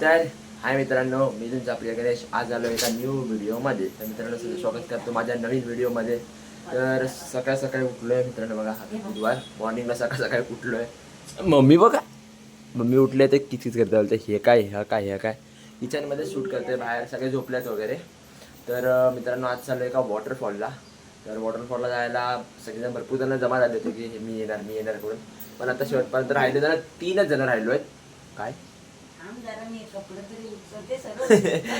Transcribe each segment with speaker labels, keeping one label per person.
Speaker 1: तर हाय मित्रांनो मी तुमचा प्रिय गणेश. आज आलो एका न्यू व्हिडिओमध्ये तर मित्रांनो स्वागत करतो माझ्या नवीन व्हिडिओमध्ये तर सकाळ सकाळी उठलो आहे मित्रांनो बघा. हा बुधवार. मॉर्निंगला सकाळ सकाळी उठलो आहे मम्मी बघा. मम्मी उठले तर कितीच करते बोलते. हे काय ह्या काय ह्या काय? किचनमध्ये शूट करते बाहेर सगळे झोपल्यात वगैरे. तर मित्रांनो आज चाललो एका वॉटरफॉलला तर वॉटरफॉलला जायला सगळेजण भरपूर जण जमा झाले होते की मी येणार मी येणार करून पण आता शेवटपर्यंत राहिले जण तीनच जण राहिलो आहेत. काय?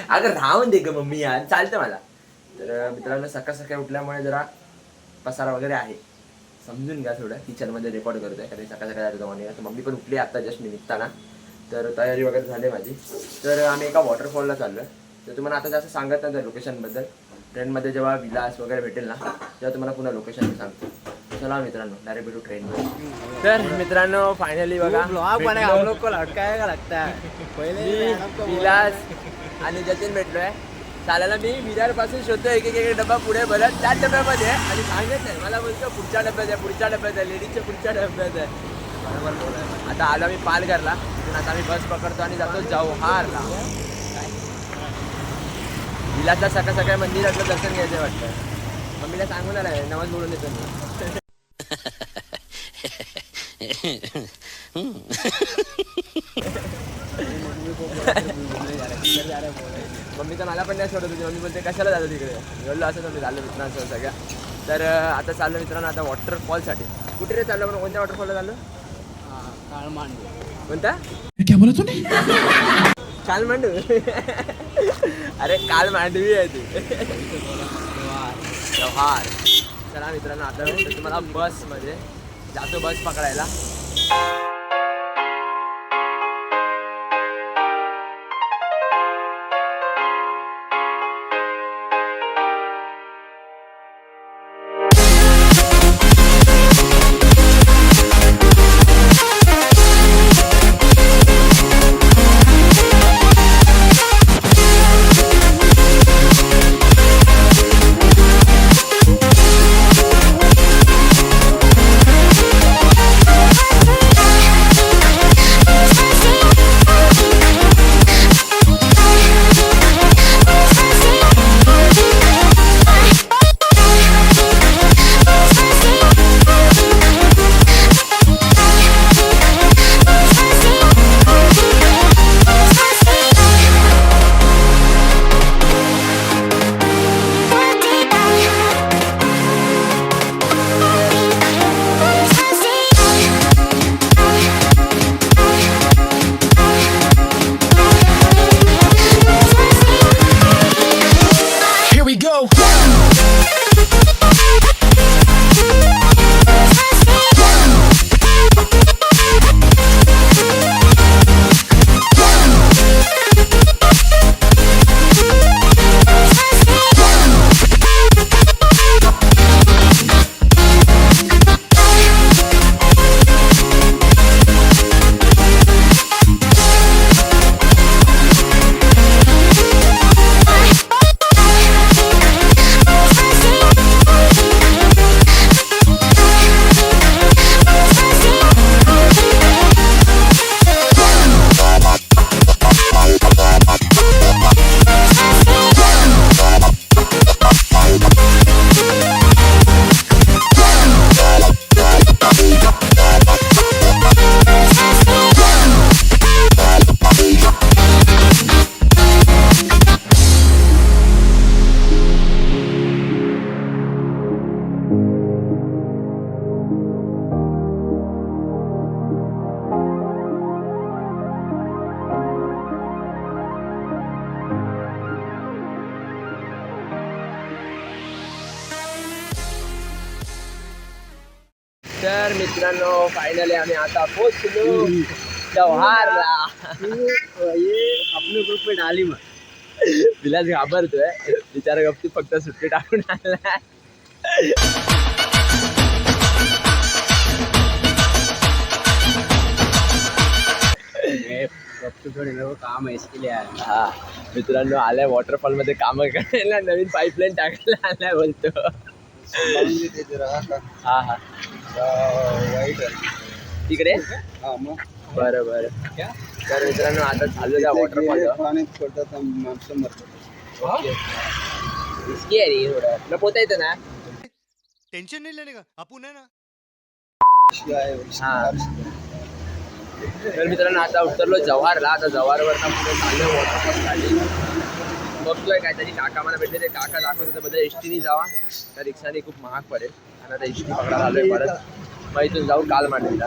Speaker 1: अगं राहून दे ग मम्मी यार चालतं मला. तर मित्रांनो सकाळ सकाळी उठल्यामुळे जरा पसारा वगैरे आहे. समजून घ्या थोडं किचनमध्ये रेकॉर्ड करतोय कारण सकाळ सकाळी जातो मॉर्निंग तर मम्मी पण उठली आता जस्ट निघताना. तर तयारी वगैरे झाली माझी. तर आम्ही एका वॉटरफॉलला चाललो तर तुम्हाला आता जास्त सांगत नाही लोकेशनबद्दल ट्रेनमध्ये जेव्हा विलास वगैरे भेटेल ना तेव्हा तुम्हाला पुन्हा लोकेशन सांगतो. चला मित्रांनो डायरेक्ट भेटू ट्रेनमध्ये तर मित्रांनो फायनली बघा.
Speaker 2: ब्लॉग. हम लोग को लगता पहले
Speaker 1: मी विलास आणि जतीन भेटलोय. चालायला मी विरारपासून शोधतो एक एक एक डब्बा पुढे भरत त्या डब्यामध्ये आहे आणि सांगत नाही. मला बोलतो पुढच्या डब्यात आहे पुढच्या डब्यात आहे लेडीजच्या पुढच्या डब्यात आहे. बरोबर बोलाय आता आलो मी पालघरला. तिथून आता आम्ही बस पकडतो आणि जातो जव्हारला. विलासला सकाळ सकाळी मंदिरातलं दर्शन घ्यायचं वाटतं. मम्मीला सांगून आलाय नमाज बोलून येतो मी. मम्मी तर मला पण नाही सोडत होती. मम्मी बोलते कशाला जातो तिकडे? बोललो असं तुम्ही झालं मित्रांसह सगळ्या तर आता चाललो मित्रांनो आता वॉटरफॉलसाठी कुठे रे चाललो आपण कोणत्या वॉटरफॉलला चाललो?
Speaker 2: काळमांडू
Speaker 1: कोणता?
Speaker 3: क्या बोला तूने
Speaker 1: काल मांडू अरे काल मांडवी आहे ती. व्यवहार. चला मित्रांनो आता तुम्हाला बसमध्ये जातो बस पकडायला. Thank you. आम्ही आता पोहोचलो जव्हारला
Speaker 2: ये अपने ग्रुप पे डाली मत
Speaker 1: विलास घाबरतोय बिचारा गप्ती फक्त सुट्टी टाकून
Speaker 2: लोक काम.
Speaker 1: हा मित्रांनो आलाय वॉटरफॉलमध्ये काम करायला नवीन पाईपलाईन टाकायला आलाय बोलतो
Speaker 2: हा?
Speaker 1: हा
Speaker 2: वाईट.
Speaker 1: तिकडे?
Speaker 2: हा.
Speaker 1: बरं बरं. तर मित्रांनो आता चालू
Speaker 2: तिथे
Speaker 1: वॉटरफॉल
Speaker 2: पाण्यात पडतात आणि माणसं मरतात.
Speaker 1: रिस्की आहे रे थोडं तुला पोता येतं ना.
Speaker 4: टेंशन नहीं लेने का? अपन है ना.
Speaker 1: हा. तर मित्रांनो आता उतरलो जव्हारला. आता जव्हारवर पुढे चाललो वॉटरफॉल बघतोय काहीतरी काका मला भेटले ते. काका दाखवत होते बद्दल एस टीने जावा. त्या रिक्षाने खूप महाग पडेल. आणि आता एस टी पकडायला आलोय परत. मग इथून जाऊ काल मांडवीला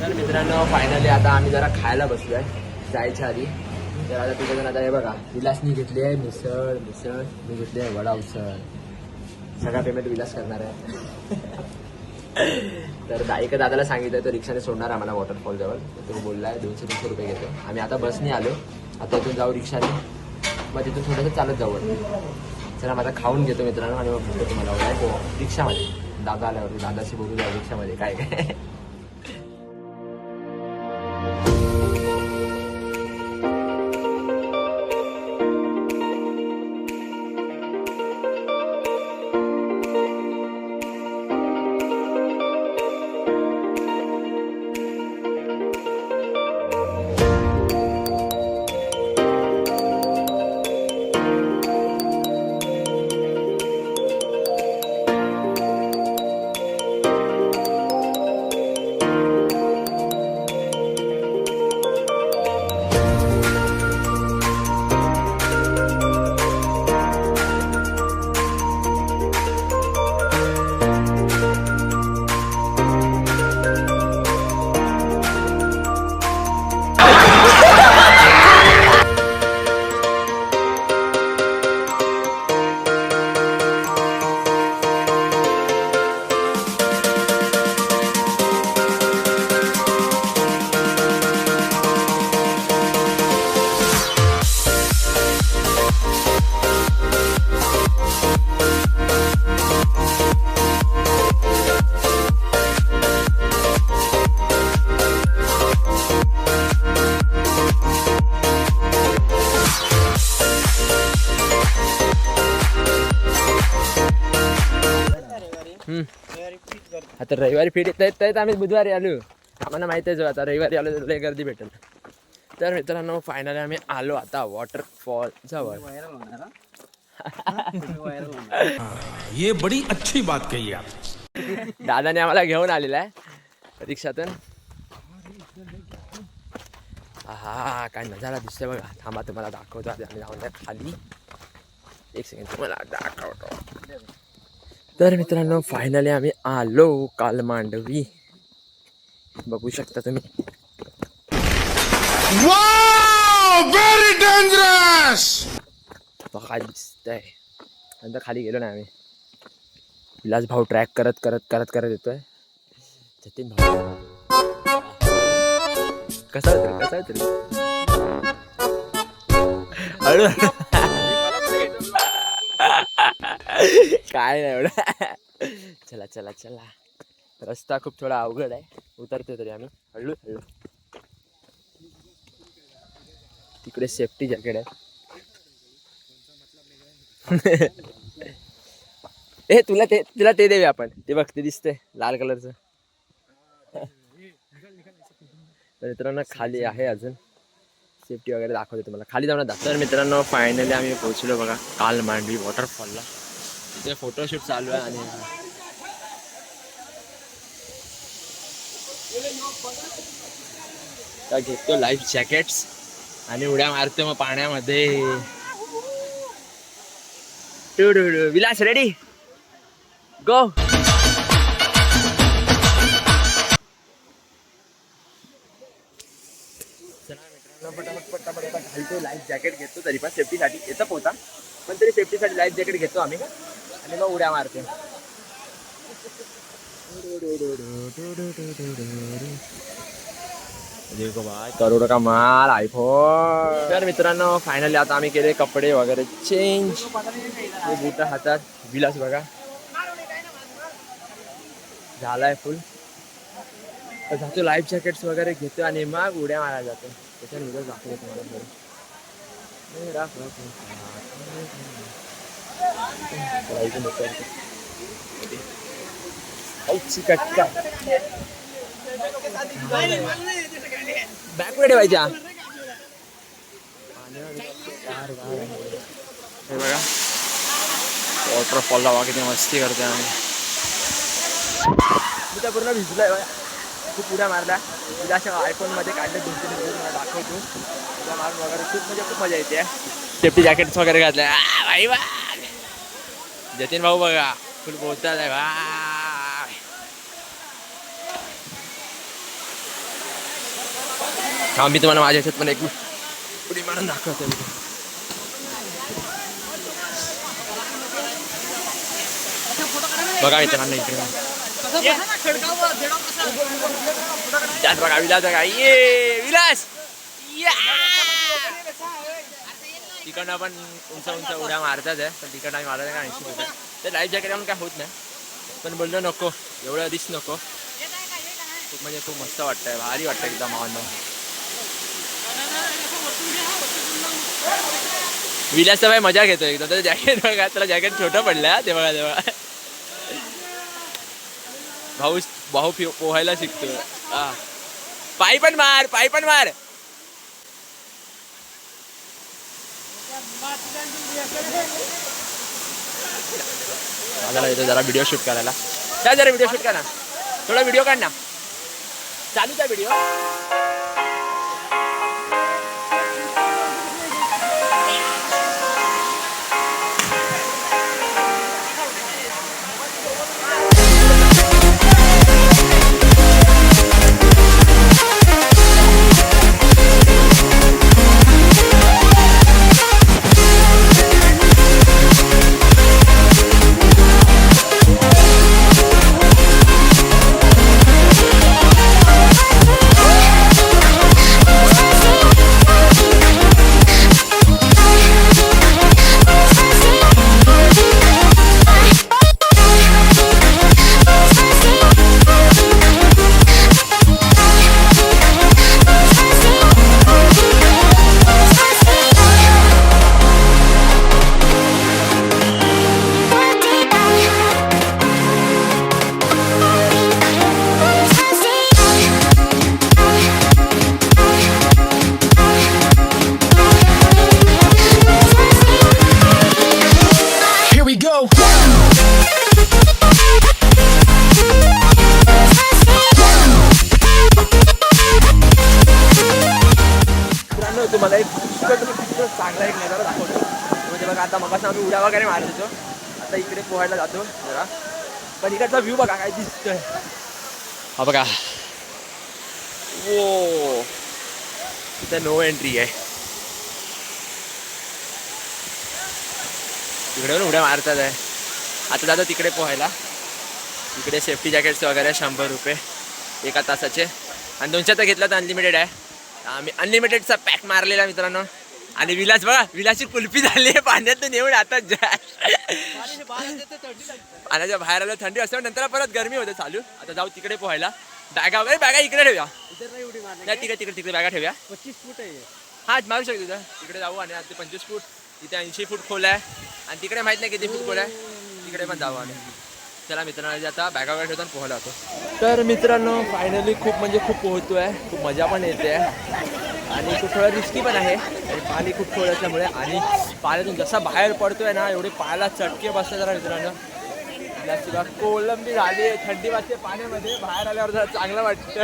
Speaker 1: तर मित्रांनो फायनली आता आम्ही जरा खायला बसलो आहे जायच्या आधी. तर आता तिथे जण आता हे बघा विलासनी घेतली आहे मिसळ मिसळ मी घेतली आहे वडा उसळ. सगळा पेमेंट विलास करणार आहे. तर दा एका दादाला सांगितलं तो रिक्षाने सोडणार आम्हाला वॉटरफॉल जवळ. तर तो बोलला आहे दोनशे तीनशे रुपये घेतो. आम्ही आता बसने आलो. आता इथून जाऊ रिक्षाने. मग तिथून थोडंसं चालत जाऊ चला माझा खाऊन घेतो मित्रांनो. आणि मग भेटतो तुम्हाला रिक्षामध्ये. दादा आल्यावरती दादाशी बोलू द्या रिक्षामध्ये. काय काय? आता रविवारी फिट येत आहेत आम्ही बुधवारी आलो. आम्हाला माहिती आहे जो आता रविवारी आलो तर लय गर्दी भेटेल. तर मित्रांनो फायनली आम्ही आलो आता वॉटरफॉल जवळ.
Speaker 2: हा?
Speaker 3: ये बड़ी अच्छी बात कही आप.
Speaker 1: दादाने आम्हाला घेऊन आलेला आहे रिक्षातून. हा काय नजारा दिसतोय बघा. थांबा तुम्हाला दाखवतो. आम्ही जाऊन खाली. एक सेकंड तुम्हाला दाखवतो. तर मित्रांनो फायनली आम्ही आलो काल मांडवी. बघू शकता तुम्ही.
Speaker 3: वेरी डेंजरस
Speaker 1: बघा दिसतंय. नंतर खाली गेलो नाही आम्ही. विलास भाऊ ट्रॅक करत करत करत करत येतोय. जतीन भाऊ. कसा होतं कसा होतं हळू. काय नाही एवढं. चला चला चला. रस्ता खूप थोडा अवघड आहे. उतरतोय तरी आम्ही. हळू हळू. तिकडे सेफ्टी जॅकेट आहे. ए तुला ते तुला ते देऊया आपण. ते बघ ते दिसतंय लाल कलरचं. तर मित्रांनो खाली आहे अजून. सेफ्टी वगैरे दाखवते तुम्हाला. खाली जाऊन दाखव. तर मित्रांनो फायनली आम्ही पोहोचलो बघा. काल मांडवी वॉटरफॉलला तिथे फोटोशूट चालू आहे आणि घेतो लाईफ जॅकेट्स आणि उड्या मारतो मग पाण्यामध्ये. विलास रेडी गो घालतो लाईफ जॅकेट घेतो. तरी पण सेफ्टीसाठी येतं पोहता. पण तरी सेफ्टीसाठी लाईफ जॅकेट घेतो आम्ही का? आणि मग उड्या मारते. देखो भाई करोड का माल आयफोन तर मित्रांनो फायनली आता आम्ही केले कपडे वगैरे चेंज बुट हातात विलास बघा. झालाय फुल तर जातो लाईफ जॅकेट्स वगैरे घेतो आणि मग उड्या मारायला जातो. त्याच्या दाखवतो तुम्हाला. घरी. मेरा प्रभु चला, इथून नको आहे. औ, चिकटका. बॅकवर ठेवायच्या हे बघा वॉटरफॉलला बघा किती मस्ती करते आम्ही मी तर पूर्ण भिजलोय बघा खूप उड्या मारल्या तुझ्या अशा आयफोनमध्ये काढले दोन तीन व्हिडिओ तुम्हाला दाखवतो उड्या मारून वगैरे खूप म्हणजे खूप मजा येते सेफ्टी जॅकेट्स वगैरे घातले आ, भाई बा जतीन भाऊ बघा फुल बोलतात आहे बा हा मी तुम्हाला माझ्या ह्याच्यात पण एक दाखवतो मी. बघा मित्रांनो इकडे बघा विलास बघा ये विलास या! तिकडनं पण उंच उंच उड्या मारतात आहे. पण तिकडनं आम्ही मारायला काय ऐंशी रुपये ते लाईफ जॅकेट म्हणून काय होत नाही. पण बोललो नको. एवढं रिस्क नको. खूप म्हणजे खूप मस्त वाटतंय. भारी वाटतं एकदम ऑनलाईन विलास तर भाई मजा घेतो एकदम त्याचं जॅकेट बघा. त्याला जॅकेट छोटं पडलं ते बघा ते बघा. भाऊ भाऊ पोहायला शिकतो हा. पायी पण मार पायी पण मार. दादाला येतो जरा व्हिडिओ शूट करायला. काय जरा व्हिडिओ शूट करा. थोडा व्हिडिओ काढ ना. चालू आहे व्हिडिओ उड्या वगैरे मारत होतो. आता इकडे पोहायला जातो जरा. पण इकडचा व्ह्यू बघा काय दिसतोय. हा बघा. ओ इथं नो एंट्री आहे. तिकडे पण उड्या मारतात आहे. आता जातो तिकडे पोहायला. इकडे सेफ्टी जॅकेट्स वगैरे शंभर रुपये. एका तासाचे. आणि दोनशे तर घेतलं तर अनलिमिटेड आहे. आम्ही अनलिमिटेडचा पॅक मारलेला मित्रांनो. आणि विलास बघा विलासची कुल्फी झाली आहे पाण्यातून येऊन आता पाण्याच्या बाहेर आलं थंडी असल्यावर नंतर परत गरमी होते चालू. आता जाऊ तिकडे पोहायला. बॅगा वगैरे बॅगा इकडे ठेवूया. नाही तिकडे तिकडे तिकडे बॅगा ठेवूया.
Speaker 2: पच्चीस फूट आहे
Speaker 1: हाच मारू शकतो तुझं. तिकडे जाऊ आणि आता पंचवीस फूट तिथे ऐंशी फूट खोल आहे. आणि तिकडे माहीत नाही किती फूट खोल आहे. तिकडे पण जाऊ आम्ही. चला मित्रांनो आता बॅगा वगैरे ठेवतो पोहायला जातो. तर मित्रांनो फायनली खूप म्हणजे खूप पोहतोय. खूप मजा पण येते. आणि खूप थोडं रिस्की पण आहे. आणि पाणी खूप खोल असल्यामुळे आणि पाण्यातून जसा बाहेर पडतोय ना एवढे पायाला चटके बसतात जरा मित्रांनो. जास्ती कोलंबी झाली थंडी वाजते पाण्यामध्ये. बाहेर आल्यावर जरा चांगलं वाटतं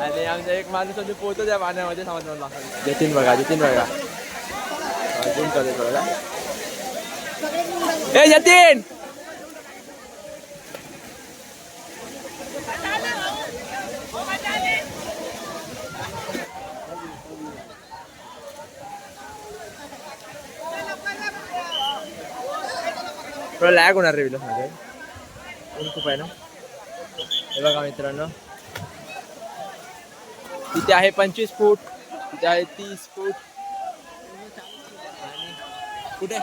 Speaker 1: आणि आमचा एक माणूस म्हणजे पोहतो त्या पाण्यामध्ये. समज मला जतीन बघा जतीन बघा. जून करते बघा ए जतीन! थोडं लॅग होणार रे विलसमध्ये ऊन खूप आहे ना हे बघा मित्रांनो तिथे आहे पंचवीस फूट तिथे आहे तीस फूट आणि कुठे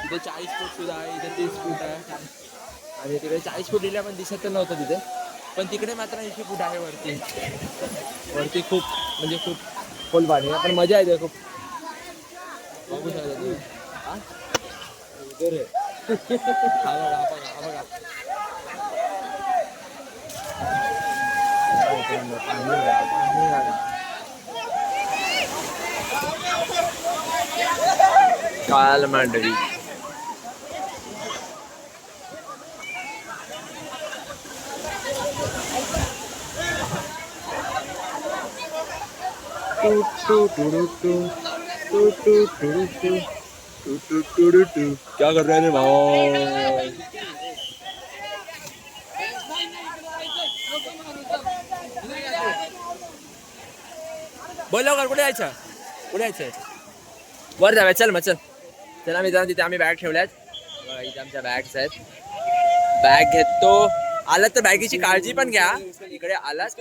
Speaker 1: तिथे चाळीस फूट सुद्धा आहे इथे तीस फूट आहे आणि तिकडे चाळीस फूट दिल्या पण दिसत तर नव्हतं तिथे पण तिकडे मात्र ऐंशी फूट आहे वरती वरती खूप म्हणजे खूप खोल पाणी पण मजा येते खूप बघू शकता तू हा? उधर आहे. हा बघा, हा बघा, हा बघा. पाणी आहे, पाणी आहे. काल क्या कर रहे हैं भाई? बोल लवकर कुठे जायचं? कुठे जायचं वर जाऊया चल मग चल. चला मित्रांनो तिथे आम्ही बॅग ठेवल्यात. इथे आमच्या बॅग्स आहेत. बॅग घेतो. आलात तर बॅगीची काळजी पण घ्या. इकडे आलात.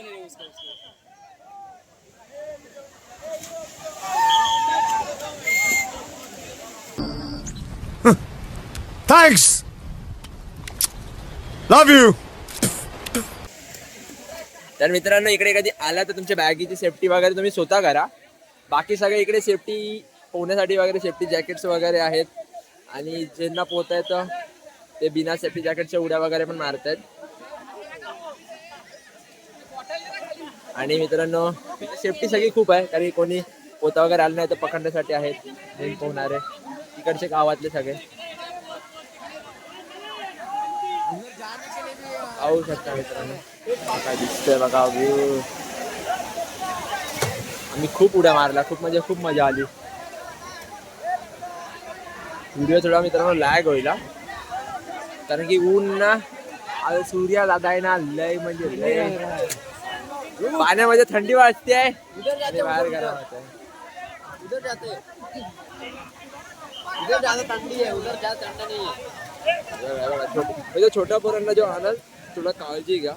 Speaker 3: Thanks. Love you.
Speaker 1: तर मित्रांनो इकडे कधी आला तर तुमच्या बॅगीची सेफ्टी वगैरे तुम्ही स्वतः करा. बाकी सगळे इकडे सेफ्टी पोहण्यासाठी वगैरे सेफ्टी जॅकेट्स वगैरे आहेत. आणि ज्यांना पोहता येतं ते बिना सेफ्टी जॅकेटच्या उड्या वगैरे पण मारतायत आणि मित्रांनो सेफ्टी सगळी खूप आहे कारण की कोणी पोता वगैरे आलं नाही तर पकडण्यासाठी आहेत जे पोहणारे. तिकडचे गावातले सगळे. पाहू शकता मित्रांनो. काय दिसतंय बघा आम्ही खूप उड्या मारल्या खूप म्हणजे खूप मजा आली. व्हिडिओ थोडा मित्रांनो लॅग होईल. कारण की ऊन ना आता सूर्य दादा आहे ना लय म्हणजे लय. पाण्यामध्ये थंडी वाजते. आणि बाहेर गरम
Speaker 2: है है
Speaker 1: छोट- म्हणजे छोट्या पोरांना जेव्हा आणाल थोडं काळजी घ्या.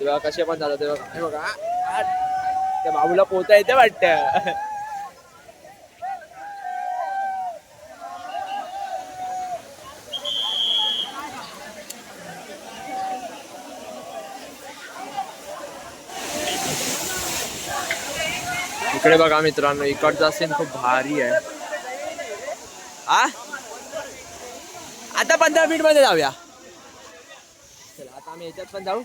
Speaker 1: तेव्हा कसे पण जातात तेव्हा हे बघा आ, त्या बाबूला पोहता येते वाटत. इकडे बघा मित्रांनो इकडचा सीन खूप भारी आहे. आ आता पंधरा मिनिटमध्ये जाऊया. याच्यात पण जाऊ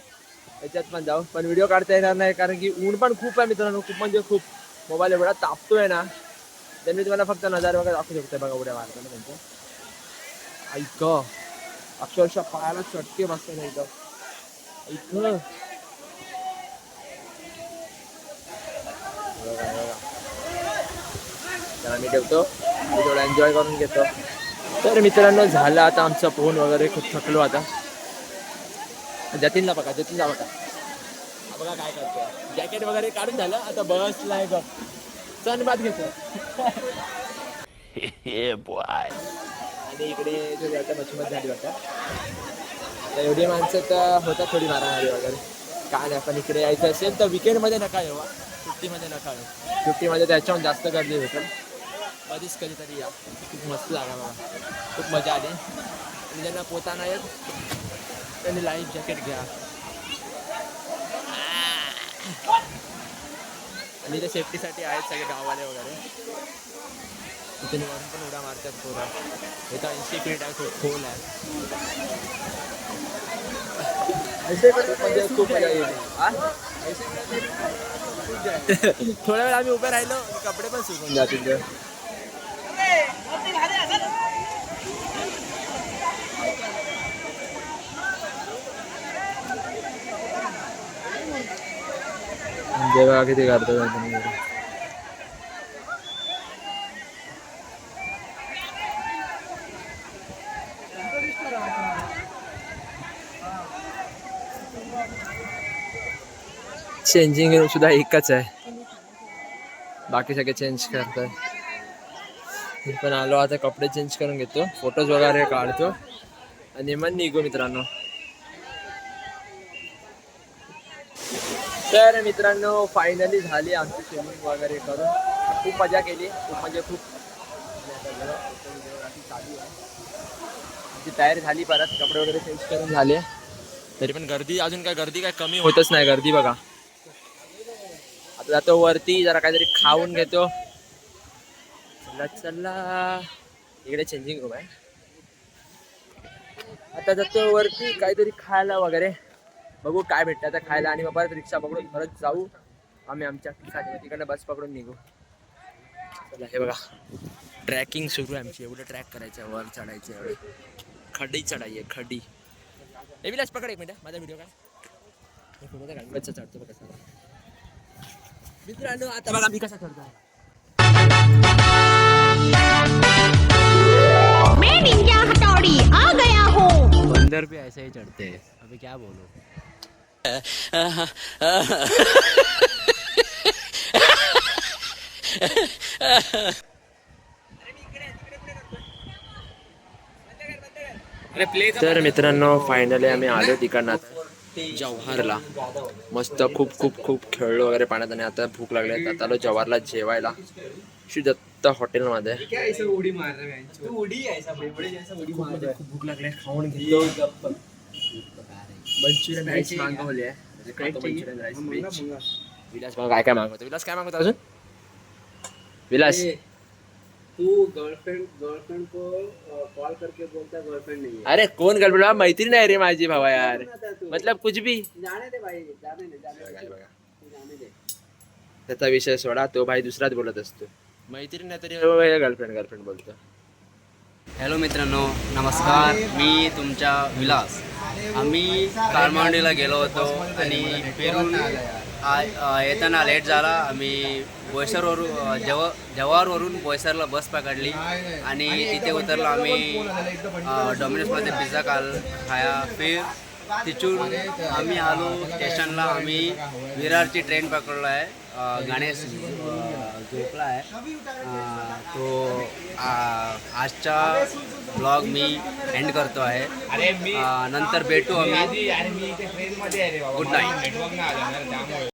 Speaker 1: याच्यात पण जाऊ. पण व्हिडिओ काढता येणार नाही कारण की ऊन पण खूप आहे मित्रांनो खूप म्हणजे खूप. मोबाईल एवढा तापतोय ना तर मी तुम्हाला फक्त नजार वगैरे दाखवू शकतो बघा उड्या मारताना त्यांचं. ऐक अक्षरशः पायाला चटके बसतात एकदम. ऐक. बघा, मी ठेवतो. मी थोडा एन्जॉय करून घेतो. तर मित्रांनो झालं आता आमचं फोन वगैरे खूप थकलो आता. जतीनला बघा जतीनला बघा. बघा काय करतो जॅकेट वगैरे काढून झालं आता बसलाय बघ. सण बात घेतो. आणि इकडे थोडी आता मच्छीमत झाली तर एवढी माणसं तर होतात थोडी मारामारी वगैरे. काय नाही पण इकडे यायचं असेल तर विकेंडमध्ये नका येऊ. सुट्टीमध्ये नका येऊ. सुट्टीमध्ये त्याच्याहून जास्त गर्दी होतं. कधीच कधीतरी या. खूप मस्त जागा मला खूप मजा आली. आणि ज्यांना पोता नाही येत त्यांनी लाईफ जॅकेट घ्या. आणि ते सेफ्टीसाठी आहेत सगळे गाववाले वगैरे. इथे वरून पण उड्या मारतात पोरं. इथं ऐंशी फीट आहे खोल आहे. म्हणजे खूप मजा येईल हा? थोड्या वेळ आम्ही उभे राहिलो कपडे पण सुकून जातील ते. बघा किती करतात चेंजिंग रूम सुद्धा एकच आहे. बाकी सगळे चेंज करतात मी पण आलो आता कपडे चेंज करून घेतो. फोटोज वगैरे काढतो. आणि मग निघू मित्रांनो. तर मित्रांनो फायनली झाली आमची स्विमिंग वगैरे करून. खूप मजा केली. खूप म्हणजे खूप चालू आहे आमची तयारी झाली परत. कपडे वगैरे चेंज करून झाले. तरी पण गर्दी अजून काय गर्दी काय कमी होतच नाही गर्दी बघा. आता जातो वरती जरा काहीतरी खाऊन घेतो. चला चला. इकडे चेंजिंग रूम आहे. आता जातो वरती काहीतरी खायला वगैरे. बघू काय भेटतं आता खायला आणि मग परत रिक्षा पकडून परत जाऊ. आम्ही आमच्या ठिकाणी तिकडनं बस पकडून निघू. चला हे बघा. ट्रॅकिंग सुरू आहे आमची. एवढं ट्रॅक करायचं वर चढायचं एवढं. खडी चढाई आहे खडी. ए विलास पकड एक मिनिट. माझा व्हिडिओ काय कसा चढतो बघ कसा मित्रांनो आता बघा मी कसा चढतो
Speaker 5: मैं निंजा हथौड़ी आ गया हूँ।
Speaker 1: बंदर भी ऐसे ही चढ़ते. हैं अभी क्या बोलूं? तर मित्रांनो फायनली आम्ही आलो तिकडनं. जव्हारला. मस्त खूप खूप खूप खेळलो वगैरे पाण्यात आणि आता भूक लागली आहे. आता आलो जव्हारला जेवायला. श्री दत्त हॉटेलमध्ये खूप खूप भूक लागली आहे. खाऊन घेतो मंचुरियन राईस मागवले मंचुरियन राईस व्हेज विलास काय काय मागवतो? विलास काय मागवतो अजून? विलास.
Speaker 2: तू गर्लफ्रेंड गर्लफ्रेंड को कॉल करके बोलता गर्लफ्रेंड नहीं है।
Speaker 1: अरे कोण गडबड मैत्रीण आहे रे माझी भावा यार. मतलब कुछ भी.
Speaker 2: जाने दे भाई जाने दे जाने दे.
Speaker 1: त्याचा विषय सोडा तो भाई दुसराच बोलत असतो. मैत्रीण नाही तरी गर्लफ्रेंड गर्लफ्रेंड बोलतो.
Speaker 2: हॅलो मित्रांनो नमस्कार. मी तुमचा विलास. आम्ही काळमांडीला गेलो होतो आणि पेरून आ- येताना लेट झाला. आम्ही बोईसरवरून जव जव्हारवरून बोईसरला बस पकडली आणि तिथे उतरलो आम्ही डॉमिनोजमध्ये पिझ्झा काल खाया. फिर तिथून आम्ही आलो स्टेशनला. आम्ही विरारची ट्रेन पकडलो आहे गणेश झोपला आहे. तो आजचा ब्लॉग मी एंड करतो आहे. नंतर भेटू आम्ही. Good night